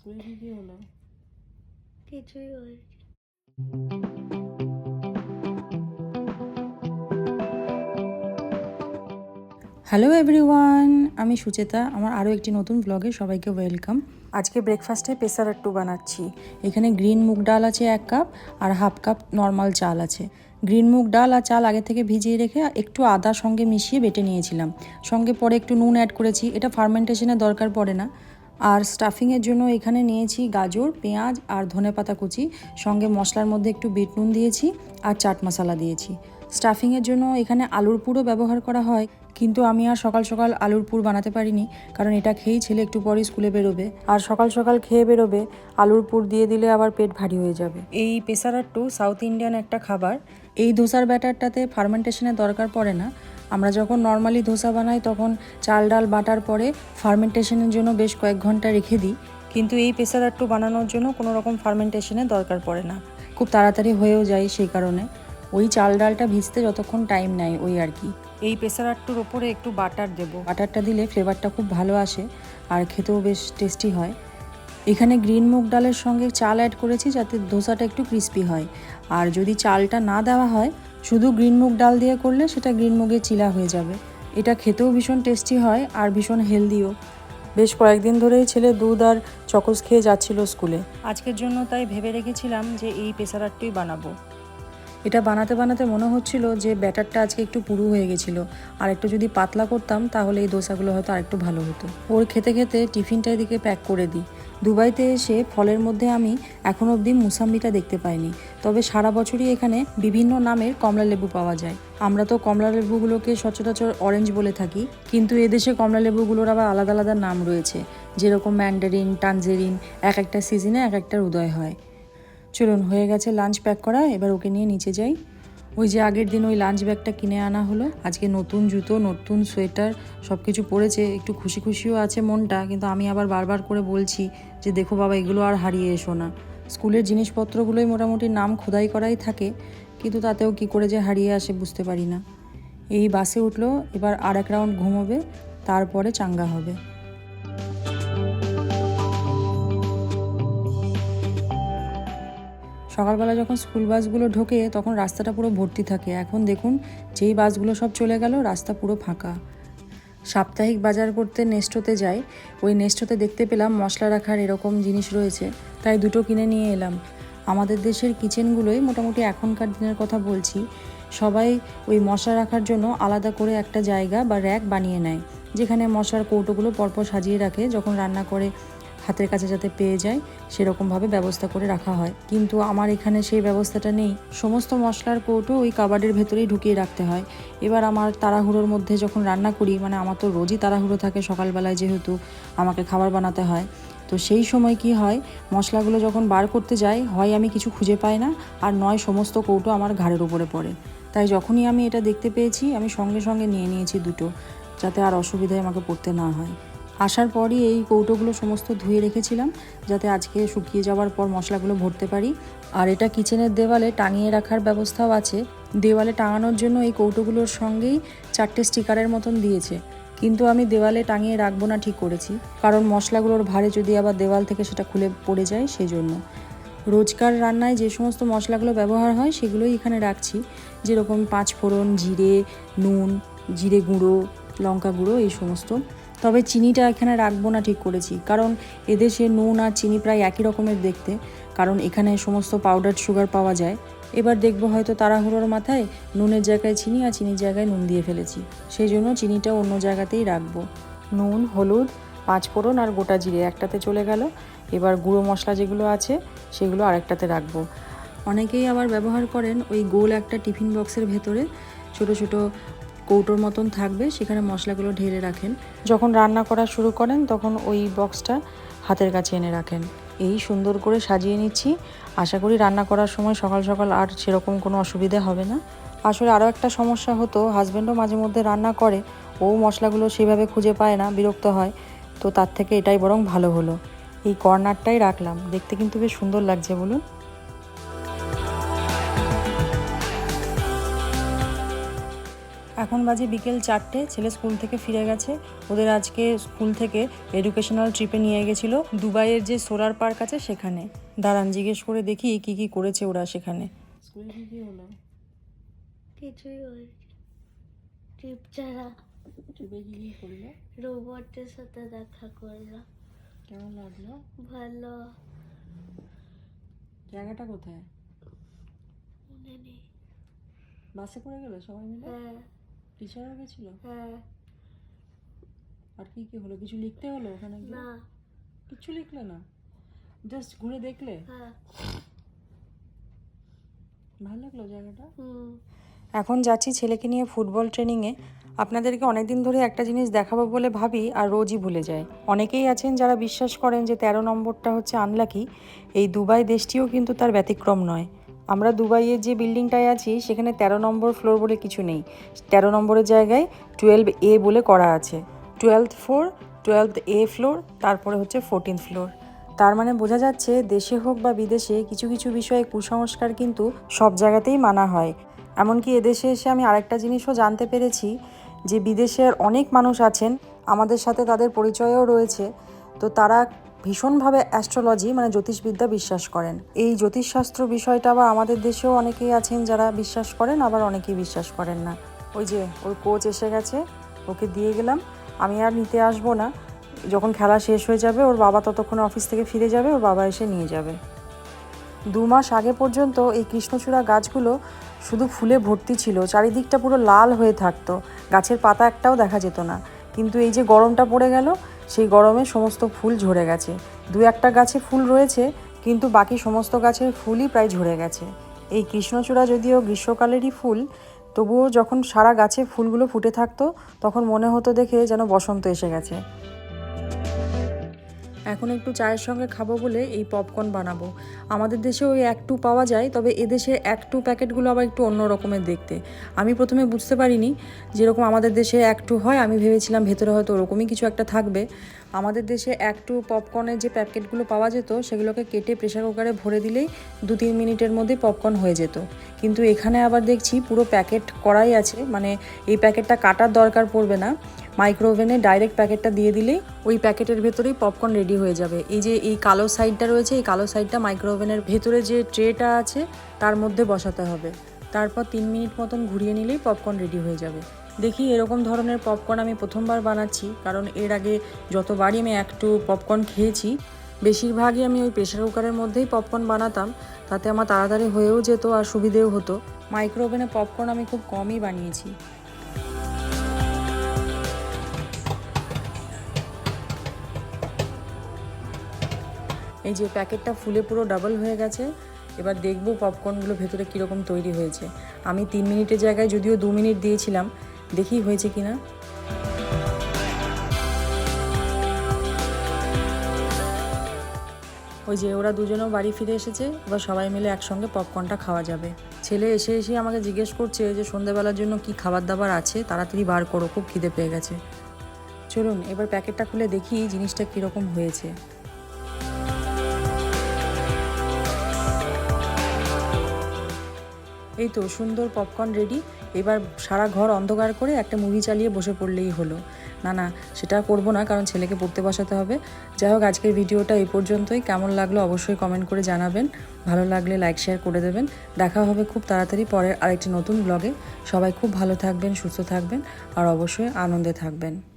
স্কুলে কি কি হলো কিছুই হয়নি হ্যালো এভরিওয়ান আমি সুচেতা। আমার আরও একটি নতুন ব্লগে সবাইকে ওয়েলকাম আজকে ব্রেকফাস্টে পেসার আট্টু বানাচ্ছি। এখানে গ্রিন মুগ ডাল আছে এক কাপ আর হাফ কাপ নর্মাল চাল আছে। গ্রিন মুগ ডাল আর চাল আগে থেকে ভিজিয়ে রেখে একটু আদা সঙ্গে মিশিয়ে বেটে নিয়েছিলাম। সঙ্গে পরে একটু নুন অ্যাড করেছি। এটা ফার্মেন্টেশনের দরকার পড়ে না। আর স্টাফিংয়ের জন্য এখানে নিয়েছি গাজর, পেঁয়াজ আর ধনে পাতা কুচি। সঙ্গে মশলার মধ্যে একটু বিট নুন দিয়েছি আর চাট মশলা দিয়েছি। স্টাফিংয়ের জন্য এখানে আলুর পুরও ব্যবহার করা হয়, কিন্তু আমি আর সকাল সকাল আলুর পুর বানাতে পারিনি, কারণ এটা খেয়েই ছেলে একটু পরেই স্কুলে বেরোবে। আর সকাল সকাল খেয়ে বেরোবে, আলুর পুর দিয়ে দিলে আবার পেট ভারী হয়ে যাবে। এই পেসারাট্টু সাউথ ইন্ডিয়ান একটা খাবার। এই ধোসার ব্যাটারটাতে ফার্মেন্টেশনের দরকার পড়ে না। আমরা যখন নর্মালি ধোসা বানাই, তখন চাল, ডাল বাটার পরে ফার্মেন্টেশনের জন্য বেশ কয়েক ঘণ্টা রেখে দিই। কিন্তু এই পেসারাট্টু বানানোর জন্য কোনো রকম ফার্মেন্টেশনের দরকার পড়ে না। খুব তাড়াতাড়ি হয়েও যায় সেই কারণে। ওই চাল ডালটা ভিজতে যতক্ষণ টাইম নেয় ওই আর কি। এই প্রেসারারটুর ওপরে একটু বাটার দেবো। বাটারটা দিলে ফ্লেভারটা খুব ভালো আসে আর খেতেও বেশ টেস্টি হয়। এখানে গ্রিন মুগ ডালের সঙ্গে চাল অ্যাড করেছি যাতে ধোসাটা একটু ক্রিস্পি হয়। আর যদি চালটা না দেওয়া হয় শুধু গ্রিন মুগ ডাল দিয়ে করলে সেটা গ্রিন মুগের চিলা হয়ে যাবে। এটা খেতেও ভীষণ টেস্টি হয় আর ভীষণ হেলদিও বেশ কয়েকদিন ধরেই ছেলে দুধ আর চকোস খেয়ে যাচ্ছিল স্কুলে। আজকের জন্য তাই ভেবে রেখেছিলাম যে এই পেসারারটুই বানাবো। এটা বানাতে বানাতে মনে হচ্ছিল যে ব্যাটারটা আজকে একটু পুরু হয়ে গেছিল। আর একটু যদি পাতলা করতাম, তাহলে এই দোসাগুলো হয়তো আরেকটু ভালো হতো। ওর খেতে খেতে টিফিনটা এদিকে প্যাক করে দিই। দুবাইতে এসে ফলের মধ্যে আমি এখন অবধি মুসাম্বিটা দেখতে পাইনি। তবে সারা বছরই এখানে বিভিন্ন নামের কমলা লেবু পাওয়া যায়। আমরা তো কমলা লেবুগুলোকে সচরাচর অরেঞ্জ বলে থাকি। কিন্তু এদেশে কমলা লেবুগুলোর আবার আলাদা আলাদা নাম রয়েছে। যেরকম ম্যান্ডারিন টানজেরিন এক একটা সিজনে এক একটার উদয় হয়। চলুন, হয়ে গেছে লাঞ্চ প্যাক করা, এবার ওকে নিয়ে নিচে যাই। ওই যে আগের দিন ওই লাঞ্চ ব্যাগটা কিনে আনা হলো। আজকে নতুন জুতো, নতুন সোয়েটার সব কিছু পরেছে, একটু খুশি খুশিও আছে মনটা, কিন্তু আমি আবার বারবার করে বলছি যে, দেখো বাবা, এগুলো আর হারিয়ে এসো না। স্কুলের জিনিসপত্রগুলোই মোটামুটি নাম খোদাই করাই থাকে, কিন্তু তাতেও কি করে যে হারিয়ে আসে বুঝতে পারি না। এই বাসে উঠল, এবার আর এক রাউন্ড ঘুমোবে, তারপরে চাঙ্গা হবে। সকালবেলা যখন স্কুল বাসগুলো ঢোকে, তখন রাস্তাটা পুরো ভর্তি থাকে। এখন দেখুন, যেই বাসগুলো সব চলে গেল, রাস্তা পুরো ফাঁকা। সাপ্তাহিক বাজার করতে নেস্টোতে যাই, ওই নেস্টোতে দেখতে পেলাম মশলা রাখার এরকম জিনিস রয়েছে, তাই দুটো কিনে নিয়ে এলাম। আমাদের দেশের কিচেনগুলোই মোটামুটি এখনকার দিনের কথা বলছি। সবাই ওই মশলা রাখার জন্য আলাদা করে একটা জায়গা বা র্যাক বানিয়ে নেয়, যেখানে মশলার কৌটোগুলো পরপর সাজিয়ে রাখে, যখন রান্না করে হাতের কাছে যাতে পেয়ে যায়, সেরকমভাবে ব্যবস্থা করে রাখা হয়। কিন্তু আমার এখানে সেই ব্যবস্থাটা নেই। সমস্ত মশলার কৌটো ওই কাবাডের ভেতরেই ঢুকিয়ে রাখতে হয়। এবার আমার তাড়াহুড়োর মধ্যে যখন রান্না করি মানে আমার তো রোজই তাড়াহুড়ো থাকে সকালবেলায় যেহেতু, আমাকে খাবার বানাতে হয়। তো সেই সময় কি হয়, মশলাগুলো যখন বার করতে যাই, হয় আমি কিছু খুঁজে পাই না, আর নয়, সমস্ত কৌটো আমার ঘাড়ের উপরে পড়ে। তাই যখনই আমি এটা দেখতে পেয়েছি, আমি সঙ্গে সঙ্গে নিয়ে নিয়েছি দুটো, যাতে আর অসুবিধায় আমাকে পড়তে না হয়। আসার পরই এই কৌটোগুলো সমস্ত ধুয়ে রেখেছিলাম, যাতে আজকে শুকিয়ে যাওয়ার পর মশলাগুলো ভরতে পারি। আর এটা কিচেনের দেওয়ালে টাঙিয়ে রাখার ব্যবস্থাও আছে। দেওয়ালে টাঙানোর জন্য এই কৌটোগুলোর সঙ্গেই চারটে স্টিকারের মতন দিয়েছে। কিন্তু আমি দেওয়ালে টাঙিয়ে রাখব না ঠিক করেছি, কারণ মশলাগুলোর ভারে যদি আবার দেওয়াল থেকে সেটা খুলে পড়ে যায় সেই জন্য রোজকার রান্নায় যে সমস্ত মশলাগুলো ব্যবহার হয় সেগুলোই এখানে রাখছি, যেরকম পাঁচ ফোড়ন জিরে, নুন, জিরে গুঁড়ো, লঙ্কা গুঁড়ো, এই সমস্ত। তবে চিনিটা এখানে রাখব না ঠিক করেছি। কারণ এদেশে নুন আর চিনি প্রায় একই রকমের দেখতে। কারণ এখানে সমস্ত পাউডার সুগার পাওয়া যায়। এবার দেখব হয়তো তাড়াহুড়োর মাথায় নুনের জায়গায় চিনি আর চিনির জায়গায় নুন দিয়ে ফেলেছি। সেই জন্য চিনিটা অন্য জায়গাতেই রাখব। নুন, হলুদ, পাঁচফোড়ন আর গোটা জিরে একটাতে চলে গেল। এবার গুঁড়ো মশলা যেগুলো আছে, সেগুলো আরেকটাতে রাখব। অনেকেই আবার ব্যবহার করেন ওই গোল একটা টিফিন বক্সের ভেতরে ছোট ছোট কৌটোর মতন থাকবে, সেখানে মশলাগুলো ঢেলে রাখেন। যখন রান্না করা শুরু করেন, তখন ওই বক্সটা হাতের কাছে এনে রাখেন। এই সুন্দর করে সাজিয়ে নিচ্ছি। আশা করি রান্না করার সময় সকাল সকাল আর সেরকম কোনো অসুবিধা হবে না। আসলে আরও একটা সমস্যা হতো হাজব্যান্ডও মাঝে মধ্যে রান্না করে, ও মশলাগুলো সেভাবে খুঁজে পায় না, বিরক্ত হয়। তো তার থেকে এটাই বরং ভালো হলো। এই কর্নারটাই রাখলাম। দেখতে কিন্তু বেশ সুন্দর লাগছে, বলুন। এখন বাজে বিকেল চারটে ছেলে স্কুল থেকে ফিরে গেছে। ওদের আজকে স্কুল থেকে এডুকেশনাল ট্রিপে নিয়ে গেছিল দুবাইয়ের যে সোলার পার্ক আছে সেখানে। দাঁড়ান জিজ্ঞেস করে দেখি কি কি করেছে ওরা সেখানে। স্কুলে কি কি হলো? কিছুই ট্রিপ ছাড়া ট্রিপে কি কি করল? রোবটের সাথে দেখা করলাম। কেমন লাগল? ভালো। জায়গাটা কোথায়? মনে নেই। বাসে করে গেলো সবাই মিলে? হ্যাঁ। টিচারও গেছিল হ্যাঁ। আর কি কি হলো? কিছু লিখতে হলো ওখানে গিয়ে? না। কিচ্ছু লিখলে না? জাস্ট ঘুরে দেখলে? হ্যাঁ। ভালো লাগল জায়গাটা? হুম। এখন যাচ্ছি ছেলেকে নিয়ে ফুটবল ট্রেনিংয়ে আপনাদেরকে অনেক দিন ধরে একটা জিনিস দেখাবো বলে ভাবি আর রোজই ভুলে যায় অনেকেই আছেন যারা বিশ্বাস করেন যে তেরো নম্বরটা হচ্ছে আনলাকি এই দুবাই দেশটিও কিন্তু তার ব্যতিক্রম নয়। আমরা দুবাইয়ের যে বিল্ডিংটায় আছি, সেখানে তেরো নম্বর ফ্লোর বলে কিছু নেই। তেরো নম্বরের জায়গায় টুয়েলভ এ বলে করা আছে। টুয়েলভ ফ্লোর টুয়েলভ এ ফ্লোর তারপরে হচ্ছে ফোরটিন ফ্লোর তার মানে বোঝা যাচ্ছে, দেশে হোক বা বিদেশে, কিছু কিছু বিষয়ে কুসংস্কার কিন্তু সব জায়গাতেই মানা হয়। এমনকি এদেশে এসে আমি আরেকটা জিনিসও জানতে পেরেছি, যে বিদেশের অনেক মানুষ আছেন, আমাদের সাথে তাদের পরিচয়ও রয়েছে। তো তারা ভীষণভাবে অ্যাস্ট্রোলজি মানে জ্যোতিষবিদ্যা বিশ্বাস করেন। এই জ্যোতিষশাস্ত্র বিষয়টা আবার আমাদের দেশেও অনেকেই আছেন যারা বিশ্বাস করেন, আবার অনেকেই বিশ্বাস করেন না। ওই যে, ওর কোচ এসে গেছে, ওকে দিয়ে গেলাম। আমি আর নিতে আসব না। যখন খেলা শেষ হয়ে যাবে, ওর বাবা ততক্ষণ অফিস থেকে ফিরে যাবে, ওর বাবা এসে নিয়ে যাবে। দু মাস আগে পর্যন্ত এই কৃষ্ণচূড়া গাছগুলো শুধু ফুলে ভর্তি ছিল, চারিদিকটা পুরো লাল হয়ে থাকতো। গাছের পাতা একটাও দেখা যেত না। কিন্তু এই যে গরমটা পড়ে গেল সেই গরমে সমস্ত ফুল ঝরে গেছে। দু একটা গাছে ফুল রয়েছে, কিন্তু বাকি সমস্ত গাছের ফুলই প্রায় ঝরে গেছে। এই কৃষ্ণচূড়া যদিও গ্রীষ্মকালেরই ফুল, তবুও যখন সারা গাছে ফুলগুলো ফুটে থাকতো, তখন মনে হতো দেখে যেন বসন্ত এসে গেছে। এখন একটু চায়ের সঙ্গে খাব বলে এই পপকর্ন বানাবো। আমাদের দেশে ওই এক টু পাওয়া যায়, তবে এদেশে এক টু প্যাকেটগুলো আবার একটু অন্য রকমের দেখতে। আমি প্রথমে বুঝতে পারিনি, যেরকম আমাদের দেশে এক টু হয়, আমি ভেবেছিলাম ভেতরে হয়তো ওরকমই কিছু একটা থাকবে। আমাদের দেশে এক টু পপকর্নের যে প্যাকেটগুলো পাওয়া যেত, সেগুলোকে কেটে প্রেশার কুকারে ভরে দিলেই দু তিন মিনিটের মধ্যেই পপকর্ন হয়ে যেত। কিন্তু এখানে আবার দেখছি পুরো প্যাকেট করাই আছে মানে এই প্যাকেটটা কাটার দরকার পড়বে না। মাইক্রোওভেনে ডাইরেক্ট প্যাকেটটা দিয়ে দিলেই ওই প্যাকেটের ভেতরেই পপকর্ন রেডি হয়ে যাবে। এই যে এই কালো সাইডটা রয়েছে, এই কালো সাইডটা মাইক্রোওভেনের ভেতরে যে ট্রেটা আছে, তার মধ্যে বসাতে হবে। তারপর তিন মিনিট মতন ঘুরিয়ে নিলেই পপকর্ন রেডি হয়ে যাবে। দেখি এরকম ধরনের পপকর্ন আমি প্রথমবার বানাচ্ছি, কারণ এর আগে যতবারই আমি একটু পপকর্ন খেয়েছি, বেশিরভাগই আমি ওই প্রেশার কুকারের মধ্যেই পপকর্ন বানাতাম। তাতে আমার তাড়াতাড়ি হয়েও যেত আর সুবিধেও হতো। মাইক্রো মাইক্রোওভেনে পপকর্ন আমি খুব কমই বানিয়েছি। এই যে প্যাকেটটা ফুলে পুরো ডাবল হয়ে গেছে, এবার দেখব পপকর্নগুলো ভেতরে কীরকম তৈরি হয়েছে। আমি তিন মিনিটের জায়গায় যদিও দু মিনিট দিয়েছিলাম দেখি হয়েছে কিনা? ওই যে ওরা দুজনেও বাড়ি ফিরে এসেছে, এবার সবাই মিলে একসঙ্গে পপকর্নটা খাওয়া যাবে। ছেলে এসে এসে আমাকে জিজ্ঞেস করছে যে সন্ধ্যাবেলার জন্য কি খাবার দাবার আছে, তাড়াতাড়ি বার করো, খুব খিদে পেয়ে গেছে। চলুন, এবার প্যাকেটটা খুলে দেখি জিনিসটা কীরকম হয়েছে। এই তো সুন্দর পপকর্ন রেডি। এবার সারা ঘর অন্ধকার করে একটা মুভি চালিয়ে বসে পড়লেই হলো। না না, সেটা করব না, কারণ ছেলেকে পড়তে বসাতে হবে। যাই হোক, আজকের ভিডিওটা এই পর্যন্তই। কেমন লাগল অবশ্যই কমেন্ট করে জানাবেন। ভালো লাগলে লাইক শেয়ার করে দেবেন। দেখা হবে খুব তাড়াতাড়ি পরের আরেকটি নতুন ব্লগে সবাই খুব ভালো থাকবেন, সুস্থ থাকবেন, আর অবশ্যই আনন্দে থাকবেন।